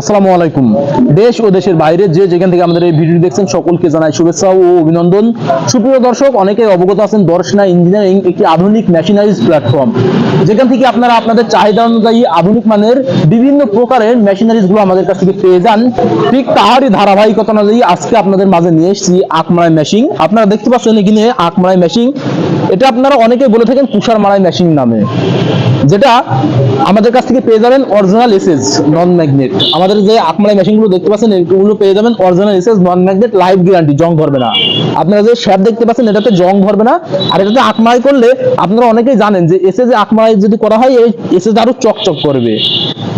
আসসালামু আলাইকুম। দেশ ও দেশের বাইরে যে যেখান থেকে আমাদের এই ভিডিও দেখছেন, সকলকে জানাই শুভেচ্ছা ও অভিনন্দন। সুপ্রিয় দর্শক অনেকে অবগত আছেন দর্শনা ইঞ্জিনিয়ারিং একটি আধুনিক মেশিনারিজ প্ল্যাটফর্ম। যেখান থেকে আপনারা আপনাদের চাহিদা অনুযায়ী আধুনিক মানের বিভিন্ন প্রকারের মেশিনারিজগুলো আমাদের কাছ থেকে পেয়ে যান। ঠিক তাহারই ধারাবাহিকতা অনুযায়ী আজকে আপনাদের মাঝে নিয়ে এসেছি আকমারাই মেশিন। আপনারা দেখতে পাচ্ছেন এখানে আকমারাই মেশিন। এটা আপনারা অনেকে বলে থাকেন তুষার মারাই মেশিন নামে। যেটা আমাদের কাছ থেকে পেয়ে যাবেন অরিজিনাল এসএস নন ম্যাগনেট আমাদের যে আকমালাই মেশিনগুলো দেখতে পাচ্ছেন, এগুলো পেয়ে যাবেন original SS non magnet life guarantee জং ভরবে না। আপনারা যে শ্যাপ দেখতে পাচ্ছেন, এটাতে জং ভরবে না। আর এটাতে আকমালাই করলে আপনারা অনেকেই জানেন যে এসএস আকমালাই যদি করা হয়, এই এসএস আরও চকচক করবে।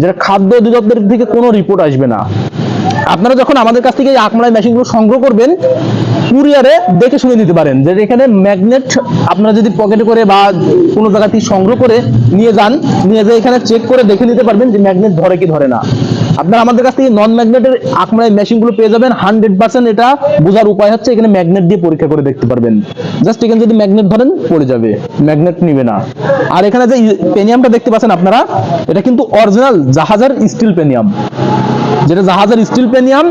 যেটা খাদ্য অধিদপ্তরের থেকে কোনো রিপোর্ট আসবে না। আপনারা যখন আমাদের কাছ থেকে এই মেশিনগুলো সংগ্রহ করবেন, কুরিয়ারে দেখে শুনে নিতে পারেন যে এখানে ম্যাগনেট আপনারা যদি পকেটে করে বা কোনো জায়গা থেকে সংগ্রহ করে নিয়ে যান, নিয়ে যেয়ে এখানে চেক করে দেখে নিতে পারবেন যে ম্যাগনেট ধরে কি ধরে না। আপনারা আমাদের কাছ থেকে নন ম্যাগনেটের আকমালাই মেশিনগুলো পেয়ে যাবেন হান্ড্রেড পার্সেন্ট এটা বোঝার উপায় হচ্ছে এখানে ম্যাগনেট দিয়ে পরীক্ষা করে দেখতে পারবেন। জাস্ট এখানে যদি ম্যাগনেট ধরেন, পড়ে যাবে ম্যাগনেট নিবে না। আর এখানে যে পেনিয়ামটা দেখতে পাচ্ছেন আপনারা, এটা কিন্তু অরিজিনাল জাহাজের স্টিল পেনিয়াম যেটা জাহাজের স্টিল পেনিয়াম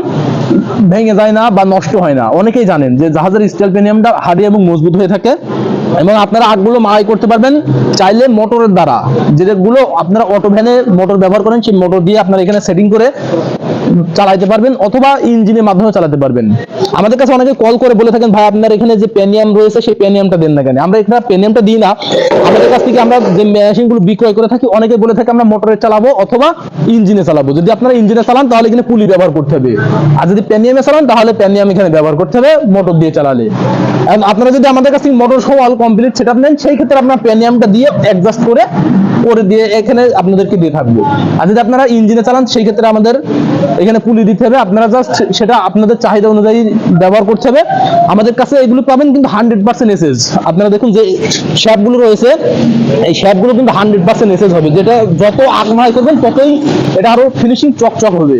ভেঙে যায় না বা নষ্ট হয় না। অনেকেই জানেন যে জাহাজের স্টিল পেনিয়ামটা হাড়ি এবং মজবুত হয়ে থাকে এবং আপনারা আগগুলো মারাই করতে পারবেন চাইলে মোটরের দ্বারা। যেগুলো আপনারা অটো ভ্যানে মোটর ব্যবহার করেন, সেই মোটর দিয়ে আপনারা এখানে সেটিং করে চালাইতে পারবেন অথবা ইঞ্জিনের মাধ্যমে চালাতে পারবেন। আমাদের কাছে অনেকে কল করে বলে থাকেন, ভাই, আপনার এখানে যে পেনিয়াম রয়েছে, সেই পেনিয়ামটা দেন না কেন? আমরা এখানে পেনিয়ামটা দিই না। আমাদের কাছ থেকে আমরা যে মেশিনগুলো বিক্রয় করে থাকি, অনেকে বলে থাকে আমরা মোটরে চালাবো অথবা ইঞ্জিনে চালাবো। যদি আপনারা ইঞ্জিনে চালান, তাহলে এখানে পুলি ব্যবহার করতে হবে। আর যদি পেনিয়ামে চালান, তাহলে পেনিয়াম এখানে ব্যবহার করতে হবে মোটর দিয়ে চালালে। আপনারা যদি আমাদের কাছ থেকে মোটর সহ অল কমপ্লিট সেট নেন, সেই ক্ষেত্রে আপনার পেনিয়ামটা দিয়ে অ্যাডজাস্ট করে করে দিয়ে এখানে আপনাদেরকে দিয়ে থাকবে। আর যদি আপনারা ইঞ্জিনে চালান, সেই ক্ষেত্রে আমাদের এখানে পুলি দিতে হবে। আপনারা জাস্ট সেটা আপনাদের চাহিদা অনুযায়ী ব্যবহার করতে হবে। আমাদের কাছে এগুলো পাবেন কিন্তু হান্ড্রেড পার্সেন্ট এসেজ আপনারা দেখুন যে শ্যাপগুলো রয়েছে, এই শ্যাপগুলো কিন্তু হান্ড্রেড পার্সেন্ট এসেজ হবে। যেটা যত আগমাই করবেন, ততই এটা আরও ফিনিশিং চকচক হবে।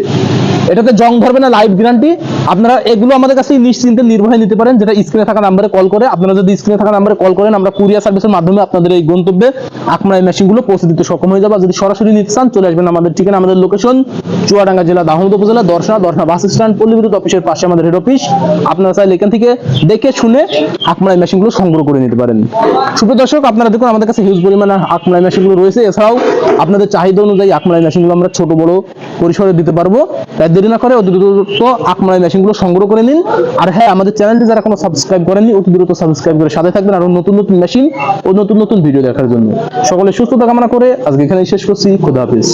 এটাতে জং ধরবে না লাইফ গ্যারান্টি আপনারা এগুলো আমাদের কাছে নিশ্চিন্তে নির্ভয়ে নিতে পারেন, যেটা স্ক্রিনে থাকা নাম্বারে কল করে। আপনারা যদি স্ক্রিনে থাকা নাম্বারে কল করেন, আমরা কুরিয়ার সার্ভিসের মাধ্যমে আপনাদের এই গন্তব্যে আপনার এই মেশিনগুলো পৌঁছে দিতে সক্ষম হয়ে যাবে। যদি সরাসরি নিতে চান, চলে আসবেন আমাদের ঠিকানা, আমাদের লোকেশন চুয়াডাঙ্গা জেলা দাহমদ উপজেলা, দর্শনা দর্শনা বাস স্ট্যান্ড পল্লী বিদ্যুৎ অফিসের পাশে আমাদের হেড অফিস আপনারা চাইলে এখান থেকে দেখে, শুনে এই মেশিনগুলো সংগ্রহ করে নিতে পারেন। সুপ্রিয় দর্শক, আপনারা দেখুন, আমাদের কাছে হিউজ পরিমাণে আকমালাই মেশিনগুলো রয়েছে। এছাড়াও আপনাদের চাহিদা অনুযায়ী আকমালাই মেশিনগুলো আমরা ছোট, বড় পরিসরে দিতে পারব। তাই দেরি না করে অতি দ্রুত আকমালাই মেশিনগুলো সংগ্রহ করে নিন। আর হ্যাঁ আমাদের চ্যানেলটি যারা কোনো সাবস্ক্রাইব করেননি, অতি দ্রুত সাবস্ক্রাইব করে সাথে থাকবেন আরও নতুন নতুন মেশিন ও নতুন নতুন ভিডিও দেখার জন্য। সকলে সুস্থতা কামনা করে আজকে এখানে শেষ করছি। খুদা হাফিজ।